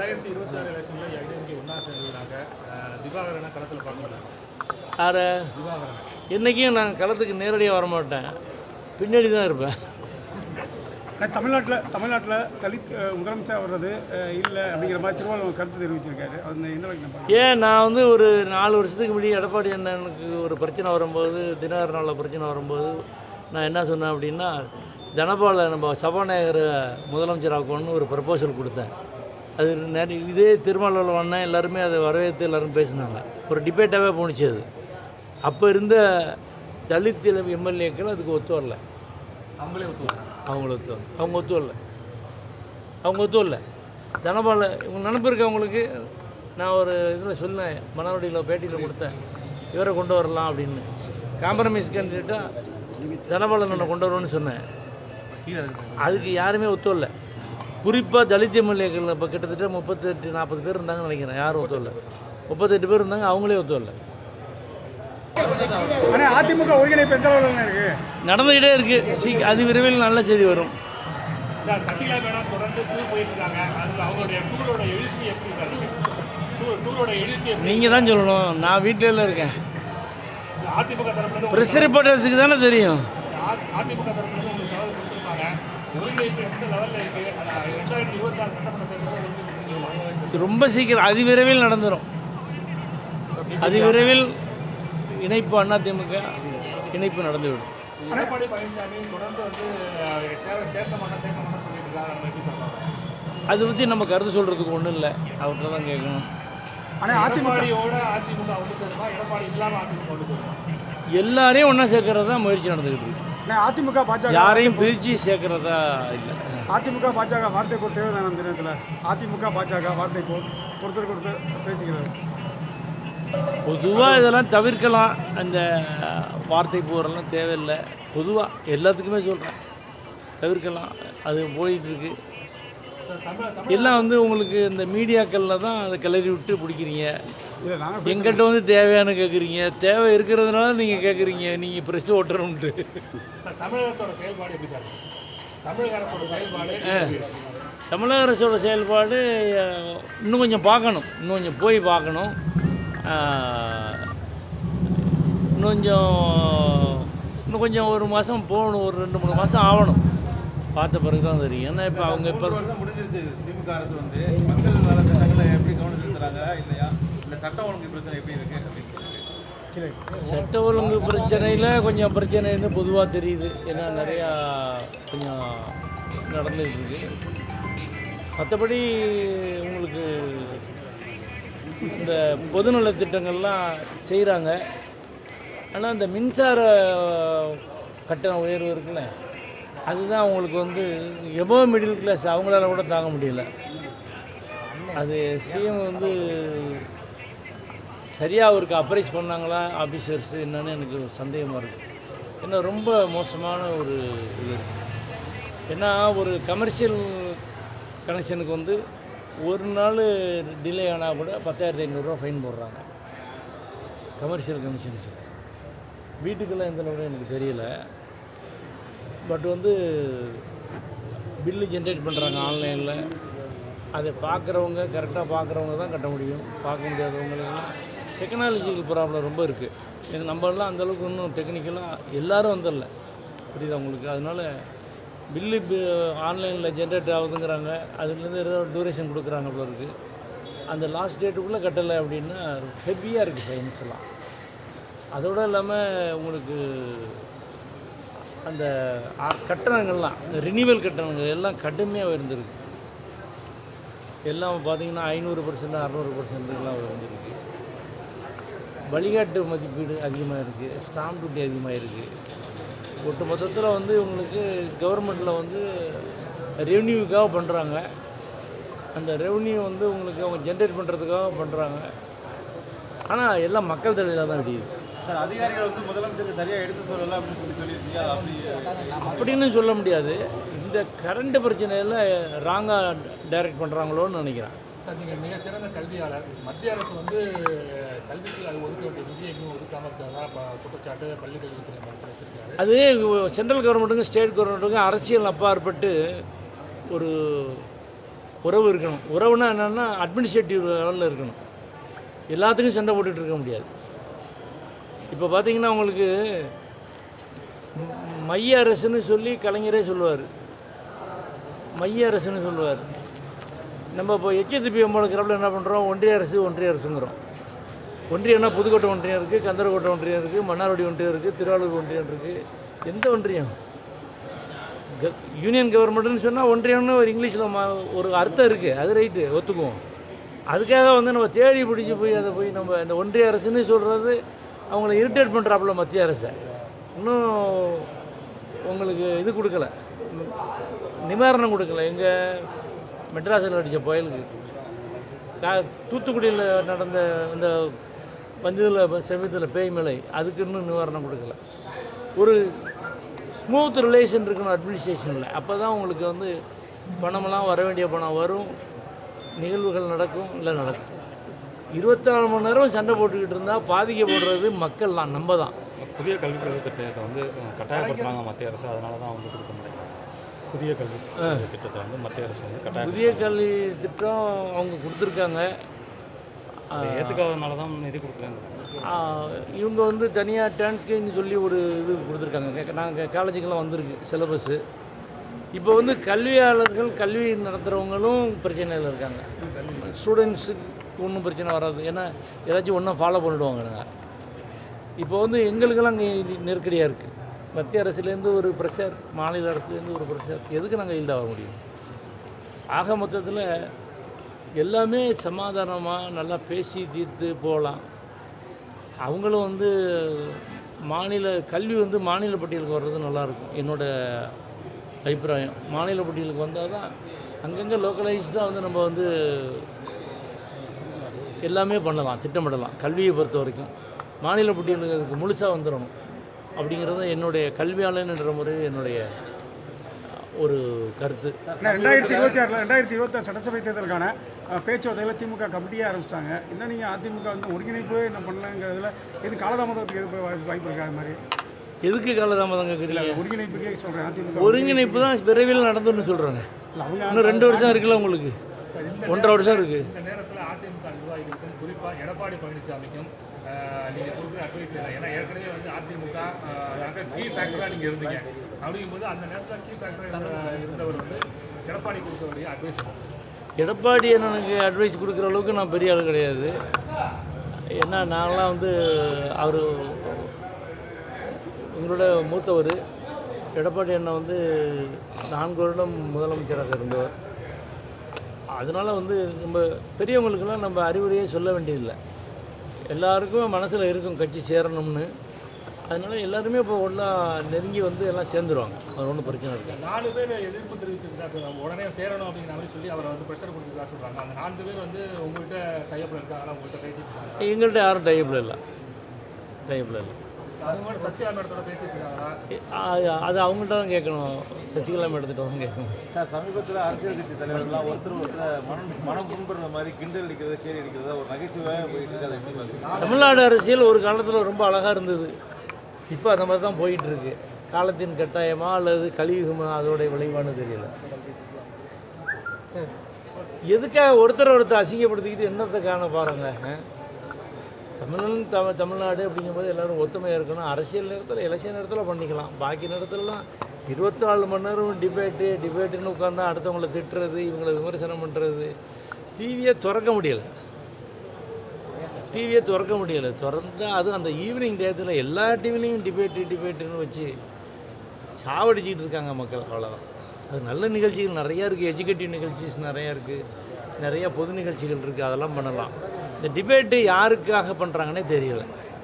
ரெண்டாயிரத்தி இருபத்தி ஆறு எலெக்ஷன்ல ஐடிஎம்கே சேர்ந்ததுனாக்க அஹ், திவாகரனை களத்தில் பார்க்கல யாரை? திவாகரன் இன்றைக்கும் நான் களத்துக்கு நேரடியாக வர மாட்டேன். பின்னாடி தான் இருப்பேன். தமிழ்நாட்டில் தமிழ்நாட்டில் தலித் முதலமைச்சர் வர்றது இல்லை அப்படிங்கிற மாதிரி திருவள்ளுவர் கருத்து தெரிவிச்சிருக்காரு. அது எந்த நம்ம ஏன் நான் வந்து ஒரு நாலு வருஷத்துக்கு முன்னாடி எடப்பாடி அண்ணனுக்கு ஒரு பிரச்சனை வரும்போது தினகரனால் பிரச்சனை வரும்போது நான் என்ன சொன்னேன் அப்படின்னா தனபால நம்ம சபாநாயகர் முதலமைச்சர் ஆக்கணும்னு ஒரு ப்ரப்போசல் கொடுத்தேன். அது நிறைய இதே திருமாவளவன் அண்ணன் எல்லாருமே அதை வரவேற்று எல்லாரும் பேசினாங்க. ஒரு டிபேட்டாகவே போணுச்சு அது. அப்போ இருந்த தலித் எம்எல்ஏக்கள் அதுக்கு ஒத்து வரல. அவங்களே ஒத்துவாங்க அவங்கள ஒத்து வரல. அவங்க ஒத்து வரல. அவங்க ஒத்து வரல. தனபால இவங்க நினப்பு இருக்கு அவங்களுக்கு நான் ஒரு இதில் சொன்னேன் மணவடியில் பேட்டியில் கொடுத்தேன். இவரை கொண்டு வரலாம் அப்படின்னு. காம்ப்ரமைஸ் கேண்டிடேட்டாக தனபாலனை கொண்டு வருவேன்னு சொன்னேன். அதுக்கு யாருமே ஒத்து வரல. குறிப்பாக தலித் எம்எல்ஏக்கள் இப்போ கிட்டத்தட்ட முப்பத்தெட்டு நாற்பது பேர் இருந்தாங்கன்னு நினைக்கிறேன். யாரும் ஒத்து வரல முப்பத்தெட்டு பேர் இருந்தாங்க அவங்களே ஒத்து வரல ஆனால் அதிமுக ஒருங்கிணைப்பு எந்த இருக்கு? நடந்துக்கிட்டே இருக்குது சீ அது விரைவில் நல்ல செய்தி வரும். சார் சசிகலா மேடம் தொடர்ந்து டூர் போயிட்டு இருக்காங்க அது அவங்களுடைய டூரோட எழுச்சி எப்படி சார் இருக்கு? டூர் டூரோட எழுச்சி நீங்கள் தான் சொல்லணும். நான் வீட்டில் இருக்கேன். அதிமுக தரப்புல ப்ரெஸ் ரிப்போர்ட்டர்ஸுக்கு தானே தெரியும். அதிமுக தரப்புல ரொம்ப சீக்கிரம் அதி விரைவில் நடந்துடும் அதி விரைவில் இணைப்பு அதிமுக இணைப்பு நடந்துவிடும். அதை பற்றி நம்ம கருத்து சொல்கிறதுக்கு ஒன்றும் இல்லை. அவர்கிட்ட தான் கேட்கணும். எல்லாரையும் ஒன்றா சேர்க்கறது தான் முயற்சி நடந்துக்கிட்டு இருக்கு. அதிமுக பாஜக யாரையும் பிரித்து சேர்க்கறதா இல்லை. அதிமுக பாஜக வார்த்தை போர் தேவைதான அந்த நேரத்தில் அதிமுக பாஜக வார்த்தை போர் ஒருத்தருக்கு ஒருத்தர் பேசிக்கிறது பொதுவாக இதெல்லாம் தவிர்க்கலாம். அந்த வார்த்தை போரெல்லாம் தேவையில்லை. பொதுவாக எல்லாத்துக்குமே சொல்கிறேன் தவிர்க்கலாம். அது போயிட்டுருக்கு. எல்லாம் வந்து உங்களுக்கு இந்த மீடியாக்களில் தான் அதை கிளறி விட்டு பிடிக்கிறீங்க. எங்கிட்ட வந்து தேவையானு கேட்குறீங்க தேவை இருக்கிறதுனால நீங்கள் கேட்குறீங்க நீங்கள் ப்ரெஸ்ட்டு ஓட்டுறோம்ட்டு தமிழக அரசோட செயல்பாடு எப்படி சார்? தமிழக அரசோட செயல்பாடு? தமிழக அரசோட இன்னும் கொஞ்சம் பார்க்கணும். இன்னும் கொஞ்சம் போய் பார்க்கணும். இன்னும் கொஞ்சம் இன்னும் கொஞ்சம் ஒரு மாதம் போகணும். ஒரு ரெண்டு மூணு மாதம் ஆகணும். பார்த்த பிறகு தான் தெரியும். ஏன்னா இப்போ அவங்க இப்போ முடிஞ்சிருச்சு. திமுக அரசு வந்து மக்கள் எப்படி கவனம் செலுத்துறாங்க இல்லையா? இந்த சட்ட ஒழுங்கு பிரச்சனை எப்படி அப்படின்னு சொல்லிட்டு சட்ட ஒழுங்கு பிரச்சனையில் கொஞ்சம் பிரச்சனைன்னு பொதுவாக தெரியுது. ஏன்னா நிறையா கொஞ்சம் நடந்துகிட்டு இருக்கு மற்றபடி உங்களுக்கு இந்த பொதுநல திட்டங்கள்லாம் செய்கிறாங்க ஆனால் இந்த மின்சார கட்டண உயர்வு இருக்குல்ல அதுதான் அவங்களுக்கு வந்து எவ்வளோ மிடில் கிளாஸ் அவங்களால கூட தாங்க முடியல. அது சிஎம் வந்து சரியாக அவருக்கு அப்ரைஸ் பண்ணாங்களா ஆஃபீஸர்ஸ் என்னன்னு எனக்கு ஒரு சந்தேகமாக இருக்குது ஏன்னா ரொம்ப மோசமான ஒரு இது இருக்குது ஏன்னா ஒரு கமர்ஷியல் கனெக்ஷனுக்கு வந்து ஒரு நாள் டிலே ஆனால் கூட பத்தாயிரத்தி ஐநூறுரூவா ஃபைன் போடுறாங்க. கமர்ஷியல் கனெக்ஷன்ஸ் வீட்டுக்கெல்லாம் எந்த அளவு எனக்கு தெரியல. பட் வந்து பில்லு ஜென்ரேட் பண்ணுறாங்க ஆன்லைனில் அதை பார்க்குறவங்க கரெக்டாக பார்க்குறவங்க தான் கட்ட முடியும். பார்க்க முடியாதவங்களுக்கெல்லாம் டெக்னாலஜிக்கல் ப்ராப்ளம் ரொம்ப இருக்குது இது நம்மளாம் அந்தளவுக்கு இன்னும் டெக்னிக்கலாக எல்லோரும் வந்துடல புரியுதா உங்களுக்கு? அதனால் பில்லு ஆன்லைனில் ஜென்ரேட் ஆகுதுங்கிறாங்க. அதுலேருந்து ஏதோ டூரேஷன் கொடுக்குறாங்க போல இருக்குது அந்த லாஸ்ட் டேட்டுக்குள்ளே கட்டலை அப்படின்னா ஹெவியாக இருக்குது ஃபைன்ஸ் எல்லாம். அதோடு இல்லாமல் உங்களுக்கு அந்த ஆ- கட்டணங்கள்லாம் ரினிவல் கட்டணங்கள் எல்லாம் கடுமையாக உயர்ந்திருக்கு. எல்லாம் பார்த்தீங்கன்னா ஐநூறு பர்சன்ட் அறநூறு பர்சன்ட்லாம் உயர்ந்திருக்கு வழிகாட்டு மதிப்பீடு அதிகமாக இருக்குது ஸ்டாம்ப் டியூட்டி அதிகமாக இருக்குது ஒட்டு மொத்தத்தில் வந்து உங்களுக்கு கவர்மெண்ட்டில் வந்து ரெவன்யூக்காக பண்ணுறாங்க அந்த ரெவன்யூ வந்து உங்களுக்கு அவங்க ஜென்ரேட் பண்ணுறதுக்காக பண்ணுறாங்க ஆனால் எல்லாம் மக்கள் தலையில் தான் விடியுது சார் அதிகாரிகள் வந்து முதலமைச்சருக்கு சரியா எடுத்து சொல்லல அப்படின்னு சொல்லி சொல்லியிருக்கீங்க அப்படி அப்படின்னு சொல்ல முடியாது. இந்த கரண்ட் பிரச்சனையில் ராங்காக டைரக்ட் பண்ணுறாங்களோன்னு நினைக்கிறேன். சார் நீங்கள் மிக சிறந்த கல்வியாளர். மத்திய அரசு வந்து கல்விக்கு அது ஒதுக்க வேண்டிய நிதியை எங்கேயும் ஒதுக்காமல் இருக்கிறதா குற்றச்சாட்டு பள்ளி கல்வித்துறை அமைச்சர் அது சென்ட்ரல் கவர்மெண்ட்டுக்கும் ஸ்டேட் கவர்மெண்ட்டுக்கும் அரசியல் அப்பாற்பட்டு ஒரு உறவு இருக்கணும். உறவுனா என்னென்னா அட்மினிஸ்ட்ரேட்டிவ் லெவலில் இருக்கணும். எல்லாத்துக்கும் சண்டை போட்டுட்டு இருக்க முடியாது. இப்போ பார்த்தீங்கன்னா உங்களுக்கு மைய அரசுன்னு சொல்லி கலைஞரே சொல்லுவார். மைய அரசுன்னு சொல்லுவார். நம்ம இப்போ எச்எஸ்பி அம்மாளுக்கிறப்பல என்ன பண்ணுறோம் ஒன்றிய அரசு ஒன்றிய அரசுங்கிறோம். ஒன்றியம்னா புதுக்கோட்டை ஒன்றியம் இருக்குது கந்தரக்கோட்டை ஒன்றியம் இருக்குது மன்னார்வடி ஒன்றியம் இருக்குது திருவாரூர் ஒன்றியம் இருக்குது எந்த ஒன்றியம்? க- யூனியன் கவர்மெண்ட்னு சொன்னால் ஒன்றியம்னு ஒரு இங்கிலீஷில் ஒரு அர்த்தம் இருக்குது அது ரைட்டு ஒத்துக்குவோம். அதுக்காக வந்து நம்ம தேடி பிடிச்சி போய் அதை போய் நம்ம இந்த ஒன்றிய அரசுன்னு சொல்கிறது அவங்கள இரிட்டேட் பண்ணுறாப்புல மத்திய அரசை. இன்னும் உங்களுக்கு இது கொடுக்கல. நிவாரணம் கொடுக்கல. எங்கள் மெட்ராஸில் அடித்த புயலுக்கு. கா தூத்துக்குடியில் நடந்த இந்த பஞ்சத்தில் செவத்தில் பேய் மலை அதுக்கு இன்னும் நிவாரணம் கொடுக்கல. ஒரு ஸ்மூத் ரிலேஷன் இருக்கணும் அட்மினிஸ்ட்ரேஷனில் அப்போ தான் உங்களுக்கு வந்து பணமெல்லாம் வர வேண்டிய பணம் வரும். நிகழ்வுகள் நடக்கும் இல்லை நடக்கும். இருபத்தாலு மணி நேரம் சண்டை போட்டுக்கிட்டு இருந்தால் பாதிக்கப்படுறது மக்கள் தான் நம்ம தான். புதிய கல்விக் கொள்கை திட்டத்தை வந்து அஹ், கட்டாயப்படுத்துறாங்க மத்திய அரசு. அதனால தான் வந்து கொடுக்க முடியும் புதிய கல்வி திட்டத்தை வந்து மத்திய அரசு வந்து கட்டாயம் புதிய கல்வி திட்டம் அவங்க கொடுத்துருக்காங்க. ஏற்றுக்காதனால தான் நிதி கொடுக்குறாங்க. இவங்க வந்து தனியாக டிரான்ஸ்கேன்னு சொல்லி ஒரு இது கொடுத்துருக்காங்க. நாங்கள் காலேஜுக்கெல்லாம் வந்திருக்கு சிலபஸ்ஸு இப்போ வந்து கல்வியாளர்கள் கல்வி நடத்துகிறவங்களும் பிரச்சனையில் இருக்காங்க. ஸ்டூடெண்ட்ஸுக்கு ஒன்றும் பிரச்சனை வராது. ஏன்னா ஏதாச்சும் ஒன்றா ஃபாலோ பண்ணிடுவாங்க. இப்போ வந்து எங்களுக்கெல்லாம் இங்கே நெருக்கடியாக இருக்குது மத்திய அரசுலேருந்து ஒரு ப்ரெஷர் மாநில அரசுலேருந்து ஒரு ப்ரெஷர். எதுக்கு நாங்கள் ஈல்டாக முடியும்? ஆக மொத்தத்தில் எல்லாமே சமாதானமாக நல்லா பேசி தீர்த்து போகலாம். அவங்களும் வந்து மாநில கல்வி வந்து மாநில பட்டியலுக்கு வர்றது நல்லாயிருக்கும். என்னோடய அபிப்பிராயம். மாநில பட்டியலுக்கு வந்தால் தான் அங்கங்கே லோக்கலைஸ்டாக வந்து நம்ம வந்து எல்லாமே பண்ணலாம் திட்டமிடலாம். கல்வியை பொறுத்த வரைக்கும். மாநில பட்டியலுக்கு அதுக்கு முழுசாக வந்துடணும். அப்படிங்கிறது என்னுடைய கல்வியாளன் என்ற முறை என்னுடைய ஒரு கருத்து. ஏன்னா ரெண்டாயிரத்தி இருபத்தி ஆறில் ரெண்டாயிரத்தி இருபத்தாறு சட்டசபை தேர்தலுக்கான பேச்சுவார்த்தையில் திமுக கமிட்டியே ஆரம்பிச்சிட்டாங்க. இன்னும் நீங்கள் அதிமுக வந்து ஒருங்கிணைப்பு என்ன பண்ணலங்கிறதுல இது காலதாமதத்துக்கு எது வாய்ப்பு வாய்ப்பு இருக்கா அது மாதிரி? எதுக்கு காலதாமதம் கேட்குறீங்க ஒருங்கிணைப்புக்கே சொல்கிறேன் அதிமுக ஒருங்கிணைப்பு தான் விரைவில் நடந்துன்னு சொல்கிறாங்க இன்னும் ரெண்டு வருஷம் இருக்குல்ல உங்களுக்கு? ஒன்றரை வருஷம் இருக்குது இந்த நேரத்தில் அதிமுக நிர்வாகிகளுக்கும் குறிப்பாக எடப்பாடி பழனிசாமிக்கும் நீங்கள் கொடுக்குற அட்வைஸ் இல்லை ஏன்னா ஏற்கனவே வந்து அதிமுக அங்கே கீ ஃபேக்டராக நீங்கள் இருந்தீங்க. அப்படிங்கும்போது அந்த நேரத்தில் கீ ஃபேக்டராக இருந்தவர் வந்து எடப்பாடி கொடுக்கக்கூடிய அட்வைஸ் எடப்பாடி எனக்கு அட்வைஸ் கொடுக்குற அளவுக்கு நான் பெரிய ஆள் கிடையாது. ஏன்னா நான்லாம் வந்து அவர் எங்களோட மூத்தவர். எடப்பாடி அண்ணன் வந்து நான்கு வருடம் முதலமைச்சராக இருந்தவர். அதனால் வந்து நம்ம பெரியவங்களுக்கெல்லாம் நம்ம அறிவுரையே சொல்ல வேண்டியதில்லை. எல்லாருக்கும் மனசில் இருக்கும் கட்சி சேரணும்னு. அதனால் எல்லாருமே இப்போ ஒன்றா நெருங்கி வந்து எல்லாம் சேர்ந்துருவாங்க. அது ஒன்றும் பிரச்சனை இருக்காது நாலு பேர் எதிர்ப்பு தெரிவிச்சிருந்தா உடனே சேரணும் அப்படிங்கிற மாதிரி சொல்லி அவரை வந்து ப்ரெஷர் கொடுத்துருக்கா சொல்கிறாங்க அந்த நான்கு பேர் வந்து உங்கள்கிட்ட கையப்பில் இருக்காங்களா? உங்கள்கிட்ட பேசிட்டு எங்கள்கிட்ட யாரும் டைப்பில் இல்லை. டைப்பில் இல்லை. அது அது அவங்கள்ட்ட தான் கேட்கணும். சசிகலா மேடத்திட்ட தான் கேட்கணும். சார் சமீபத்தில் அரசியல் கட்சி தலைவர்கள்லாம் ஒருத்தர் ஒருத்தர் மனம் மனம் புண்படுற மாதிரி கிண்டல் அடிக்கிறது கேலி அடிக்கிறதா ஒரு நகைச்சுவையாக போயிட்டு தமிழ்நாடு அரசியல் ஒரு காலத்தில் ரொம்ப அழகாக இருந்தது. இப்போ அந்த மாதிரி தான் போயிட்டு இருக்கு காலத்தின் கட்டாயமா அல்லது கலியுகமா அதோடைய விளைவானு தெரியல. எதுக்காக ஒருத்தர் ஒருத்தர் அசிங்கப்படுத்திக்கிட்டு என்னத்தை காண பாருங்க ஆ? தமிழன் தமிழ் தமிழ்நாடு அப்படிங்கும்போது எல்லோரும் ஒத்துமையாக இருக்கணும். அரசியல் நேரத்தில் எலெக்ஷன் நேரத்தில் பண்ணிக்கலாம். பாக்கி நேரத்துலலாம் இருபத்தாலு மணி நேரம் டிபேட்டு டிபேட்டுன்னு உட்காந்தா அடுத்தவங்கள திட்டுறது இவங்களை விமர்சனம் பண்ணுறது டிவியை திறக்க முடியலை. டிவியை திறக்க முடியலை. திறந்தால் அதுவும் அந்த ஈவினிங் டயத்தில் எல்லா டிவிலையும் டிபேட்டு டிபேட்டுன்னு வச்சு சாவடிச்சிக்கிட்டு இருக்காங்க மக்கள் அவ்வளோதான் அது நல்ல நிகழ்ச்சிகள் நிறையா இருக்குது எஜுகேட்டிவ் நிகழ்ச்சிஸ் நிறையா இருக்குது நிறையா பொது நிகழ்ச்சிகள் இருக்குது அதெல்லாம் பண்ணலாம். இந்த டிபேட்டு யாருக்காக பண்ணுறாங்கன்னே தெரியலை.